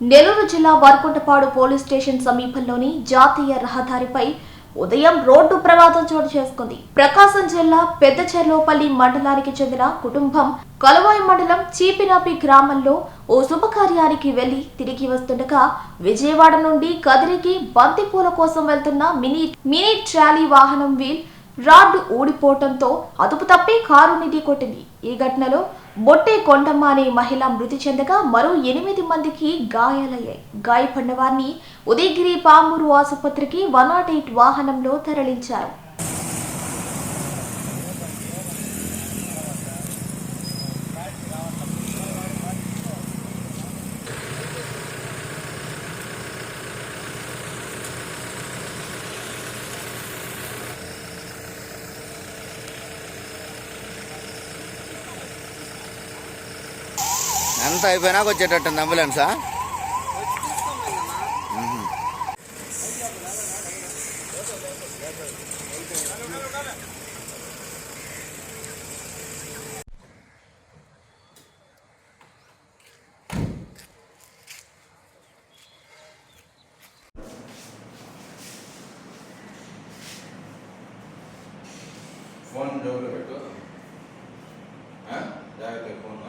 నెల్లూరు జిల్లా వర్కుంటపాడు police station సమీపంలోని జాతీయ రహదారిపై ఉదయం రోడ్డు ప్రమాదం చోటు చేసుకుంది. ప్రకాశం జిల్లా పెద్దచెర్లోపల్లి మండలానికి చెందిన కుటుంబం కలువాయి మండలం చీపినాపి గ్రామంలో ఓ శుభకార్యానికి వెళ్ళి తిరిగి వస్తుండగా విజయవాడ నుండి కదిరికి బంతిపూల కోసం వెళ్తున్న మినీ మినీ ట్రాలీ వాహనం వీల్ రాడ్డు ఊడిపోవటంతో అదుపు తప్పి నిధి కొట్టింది. ఈ ఘటనలో బొట్టే కొండమ్మ అనే మహిళ మృతి చెందగా మరో ఎనిమిది మందికి గాయాలయ్యాయి. గాయపడిన వారిని ఉదయగిరి పామూరు ఆసుపత్రికి వన్ నాట్ ఎయిట్ వాహనంలో తరలించారు. అంతా అయిపోయినాక వచ్చేటట్టుంది అంబులెన్సా ఫోన్ జోబులో పెట్టు. ఆ? జాగ్రత్త ఫోన్?